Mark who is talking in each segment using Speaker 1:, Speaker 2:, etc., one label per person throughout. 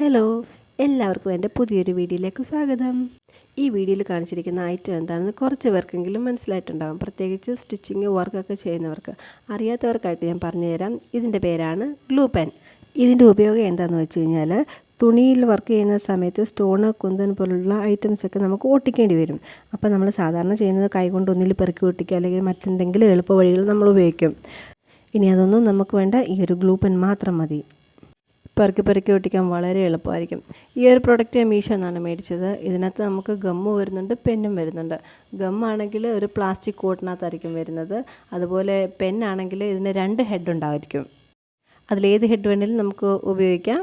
Speaker 1: Hello എല്ലാവർക്കും എന്റെ പുതിയൊരു വീഡിയോയിലേക്ക് സ്വാഗതം. ഈ വീഡിയോയിൽ കാണിച്ചിരിക്കുന്ന ഐറ്റം എന്താണെന്ന് കുറച്ച് പേർക്കെങ്കിലും മനസ്സിലായിട്ടുണ്ടാകും പ്രത്യേകിച്ച് സ്റ്റിച്ചിങ് വർക്കൊക്കെ ചെയ്യുന്നവർക്ക് അറിയാത്തവർക്കായിട്ട് ഞാൻ പറഞ്ഞുതരാം. ഇതിന്റെ പേരാണ് ഗ്ലൂ പെൻ. ഇതിന്റെ ഉപയോഗം എന്താണെന്ന് വെച്ച് കഴിഞ്ഞാൽ തുണിയിൽ വർക്ക് ചെയ്യുന്ന സമയത്ത് സ്റ്റോണ് കുന്തൻ പോലുള്ള ഐറ്റംസൊക്കെ നമുക്ക് ഒട്ടിക്കേണ്ടി വരും. അപ്പോൾ നമ്മൾ സാധാരണ ചെയ്യുന്നത് കൈകൊണ്ട് ഒന്നിൽ പെറുക്കി ഒട്ടിക്കുക അല്ലെങ്കിൽ മറ്റെന്തെങ്കിലും എളുപ്പ വഴികൾ നമ്മൾ ഉപയോഗിക്കും. ഇനി അതൊന്നും നമുക്ക് വേണ്ട ഈ ഒരു ഗ്ലൂ പെൻ മാത്രം മതി. പെറുക്കി പെറുക്കി ഒട്ടിക്കാൻ വളരെ എളുപ്പമായിരിക്കും. ഈ ഒരു പ്രൊഡക്റ്റ് മീഷോ എന്നാണ് മേടിച്ചത്. ഇതിനകത്ത് നമുക്ക് ഗമ്മ് വരുന്നുണ്ട് പെന്നും വരുന്നുണ്ട്. ഗമ്മാണെങ്കിൽ ഒരു പ്ലാസ്റ്റിക് കോട്ടിനകത്തായിരിക്കും വരുന്നത്. അതുപോലെ പെന്നാണെങ്കിൽ ഇതിന് രണ്ട് ഹെഡ് ഉണ്ടായിരിക്കും. അതിലേത് ഹെഡ് വേണമെങ്കിലും നമുക്ക് ഉപയോഗിക്കാം.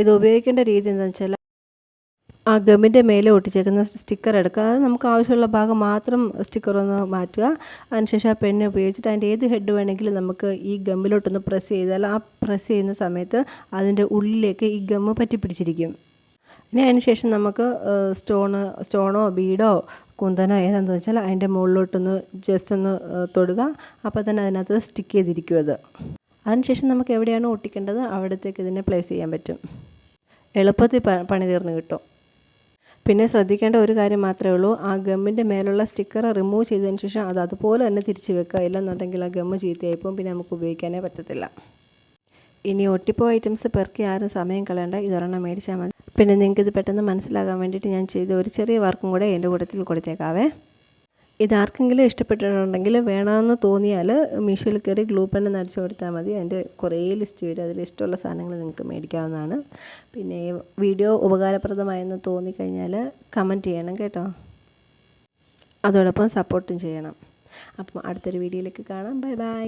Speaker 1: ഇത് ഉപയോഗിക്കേണ്ട രീതി എന്താണെന്ന് വെച്ചാൽ ആ ഗമ്മിന്റെ മേലെ ഒട്ടിച്ചേക്കുന്ന സ്റ്റിക്കർ എടുക്കുക. അത് നമുക്ക് ആവശ്യമുള്ള ഭാഗം മാത്രം സ്റ്റിക്കർ ഒന്ന് മാറ്റുക. അതിനുശേഷം ആ പെണ്ണ് ഉപയോഗിച്ചിട്ട് അതിന്റെ ഏത് ഹെഡ് വേണമെങ്കിലും നമുക്ക് ഈ ഗമ്മിലോട്ടൊന്ന് പ്രസ് ചെയ്താൽ ആ പ്രസ് ചെയ്യുന്ന സമയത്ത് അതിന്റെ ഉള്ളിലേക്ക് ഈ ഗമ്മ് പറ്റി പിടിച്ചിരിക്കും. ഇനി അതിന് ശേഷം നമുക്ക് സ്റ്റോണ് സ്റ്റോണോ ബീഡോ കുന്തനോ ഏതാണെന്ന് വെച്ചാൽ അതിന്റെ മുകളിലോട്ടൊന്ന് ജസ്റ്റ് ഒന്ന് തൊടുക. അപ്പോൾ തന്നെ അതിനകത്ത് സ്റ്റിക്ക് ചെയ്തിരിക്കും അത്. അതിനുശേഷം നമുക്ക് എവിടെയാണോ ഒട്ടിക്കേണ്ടത് അവിടത്തേക്ക് ഇതിനെ പ്ലേസ് ചെയ്യാൻ പറ്റും. എളുപ്പത്തിൽ പണി തീർന്ന് കിട്ടും. പിന്നെ ശ്രദ്ധിക്കേണ്ട ഒരു കാര്യം മാത്രമേ ഉള്ളൂ. ആ ഗമ്മിന്റെ മേലുള്ള സ്റ്റിക്കർ റിമൂവ് ചെയ്തതിന് ശേഷം അത് അതുപോലെ തന്നെ തിരിച്ച് വെക്കുക. ഇല്ലെന്നുണ്ടെങ്കിൽ ആ ഗമ്മ് ചീത്തയായിപ്പോൾ പിന്നെ നമുക്ക് ഉപയോഗിക്കാനേ പറ്റത്തില്ല. ഇനി ഒട്ടിപ്പോ ഐറ്റംസ് പെറുക്കി ആരും സമയം കളയണ്ട. ഇതൊരെണ്ണം മേടിച്ചാൽ മതി. പിന്നെ നിങ്ങൾക്ക് ഇത് പെട്ടെന്ന് മനസ്സിലാകാൻ വേണ്ടിയിട്ട് ഞാൻ ചെയ്ത ഒരു ചെറിയ വർക്കും കൂടെ എന്റെ കൂട്ടത്തിൽ കൊടുത്തേക്കാവേ. ഇതാർക്കെങ്കിലും ഇഷ്ടപ്പെട്ടിട്ടുണ്ടെങ്കിൽ വേണമെന്ന് തോന്നിയാൽ മീഷോയിൽ കയറി ഗ്ലൂ പെൻ നടിച്ചു കൊടുത്താൽ മതി. അതിന്റെ കുറേ ലിസ്റ്റ് വരും അതിൽ ഇഷ്ടമുള്ള സാധനങ്ങൾ നിങ്ങൾക്ക് മേടിക്കാവുന്നതാണ്. പിന്നെ വീഡിയോ ഉപകാരപ്രദമായെന്ന് തോന്നിക്കഴിഞ്ഞാൽ കമന്റ് ചെയ്യണം കേട്ടോ. അതോടൊപ്പം സപ്പോർട്ടും ചെയ്യണം. അപ്പം അടുത്തൊരു വീഡിയോയിലേക്ക് കാണാം. Bye bye.